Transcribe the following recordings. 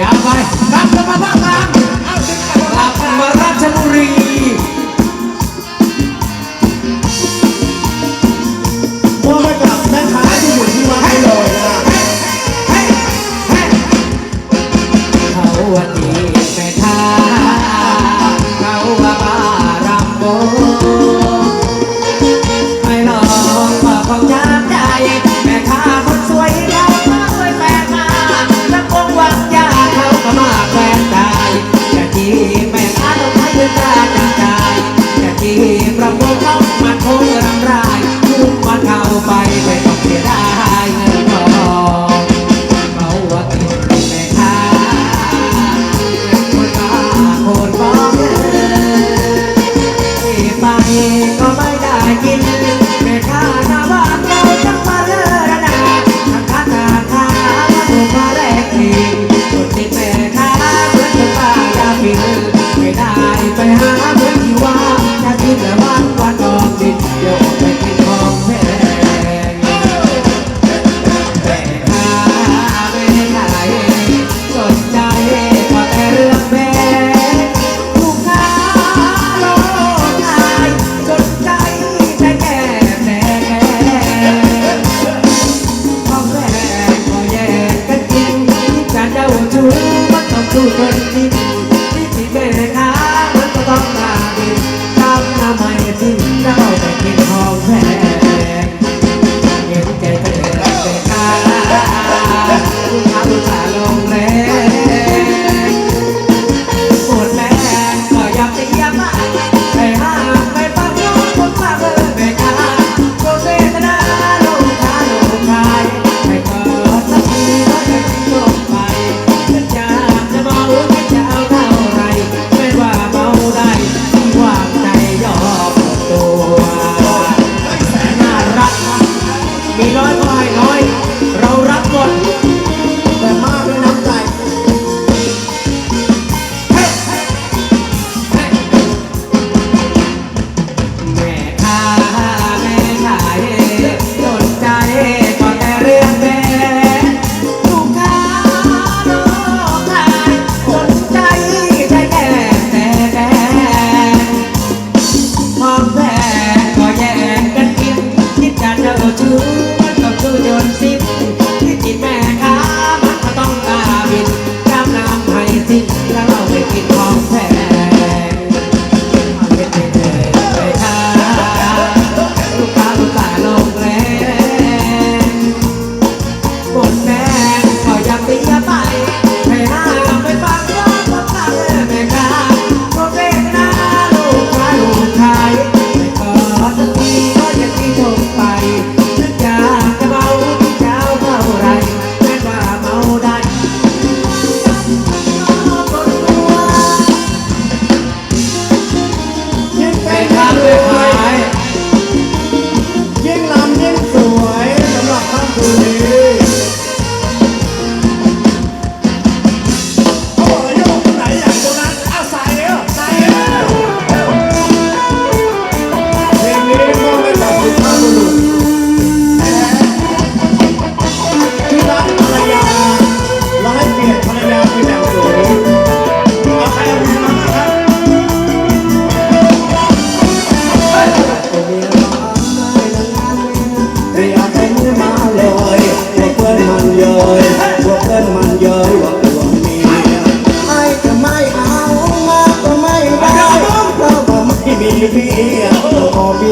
ยาวไปครับ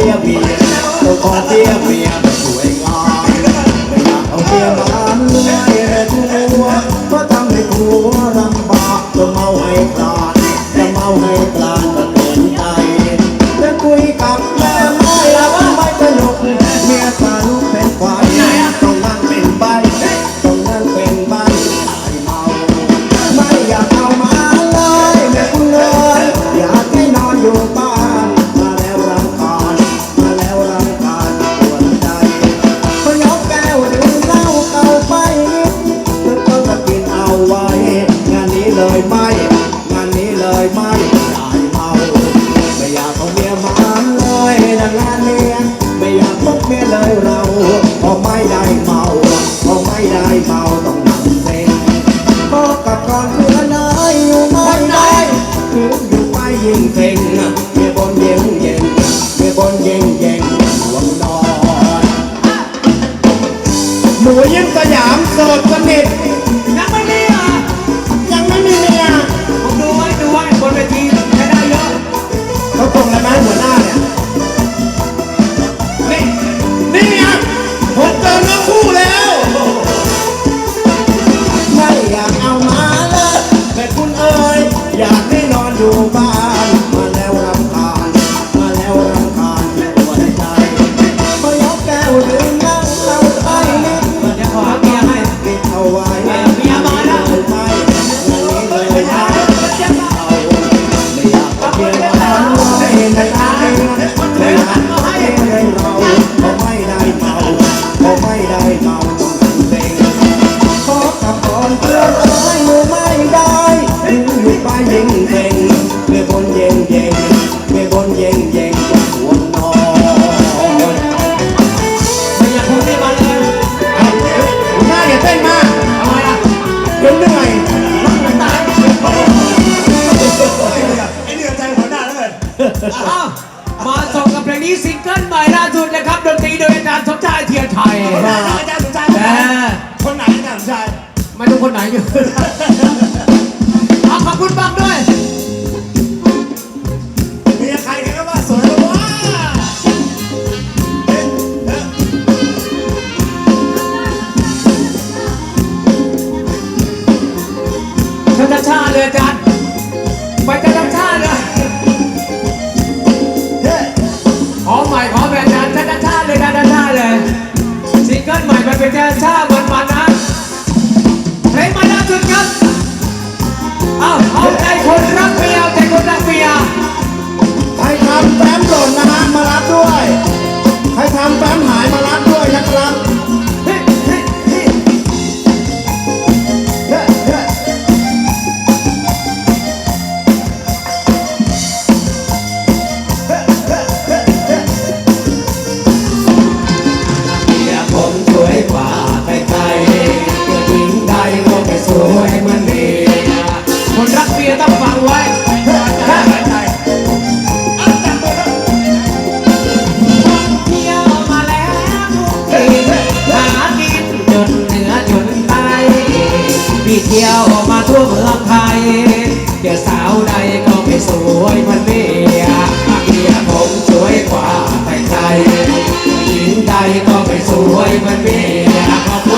เมียเมียต้องอเมียเมีย เมื่เลยเราพอไม่ได้เมาพอไม่ได้เมา ล่าสุดนะครับดนตรีโดยอาจารย์สมชายเทียนชัยไหอาจารย์สมชายคนไหนอาจารย์สมชายไม่รู้คนไหนอยู่เอาขอบคุณบังด้วยมีใครกันก็ว่าสวยหรือว่าชาชาเลยอาจารย์ เป็นแดนชามันมานะเพลงมนะครับอาเอาใจคนรักเมียอาใจคนรักเมียใครทำแป้มหล่นนะฮะมารับด้วย ใครทำแฟ้มหาย สวยมันมีนะ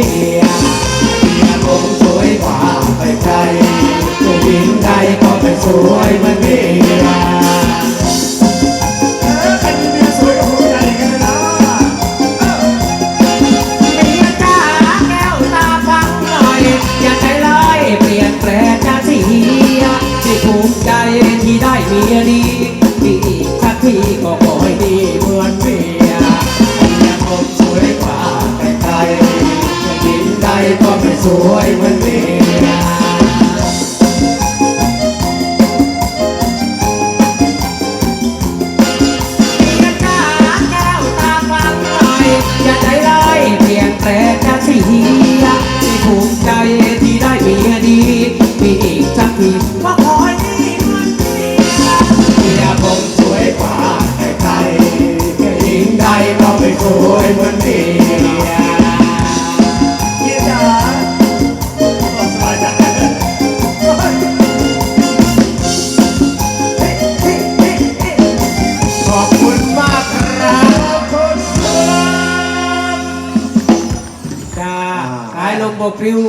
via บกพริ้ว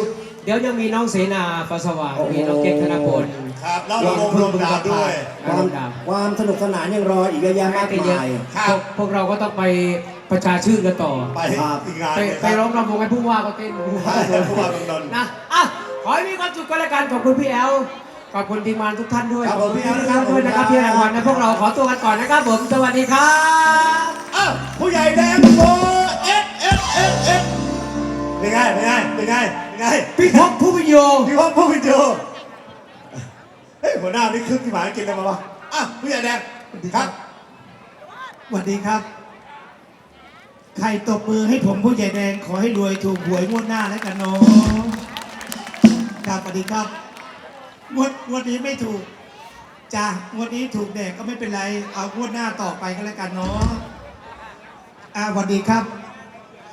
เดี๋ยวยังมีน้องเสนาฟ้าสว่างมีน้องเก๊กธนพล ครับแล้วเราลงลงดาวด้วย ความความสนุกสนานยังรออีกเยอะแยะมากกันเยอะมาย ครับ พวกพวกเราก็ต้องไปประชาชื่นกันต่อ ไปครับอีกงานไปหนึ่งไปร้องรำวงให้ผู้ว่าก็เต้นผู้ว่าใช่ผู้ว่าเมืองนนท์นะอะขอให้มีความสุขกันแล้วกันขอบคุณพี่แอลขอบคุณทีมงานทุกท่านด้วยครับขอบคุณผมพี่แอลนะครับด้วยนะครับที่รางวัลนะพวกเราขอตัวกันก่อนนะครับผมสวัสดีครับ อ้าวผู้ใหญ่แดงโบเอสเอสเอสเอส เป็นไงเป็นไงเป็นไงเป็นไงพี่พบผู้พิโยพี่พ่อผู้วิดีโอเฮ้ยหัวหน้านี่คึกที่หมายกินอะไรมาวะอะผู้ใหญ่แดงครับสวัสดีครับ ใครตบมือให้ผมผู้ใหญ่แดงขอให้รวยถูกหวยงวดหน้าแล้วกันเนาะครับสวัสดีครับงวดงวดนี้ไม่ถูกจ้างวดนี้ถูกแดกก็ไม่เป็นไร เอางวดหน้าต่อไปก็แล้วกันเนาะอ่าสวัสดีครับ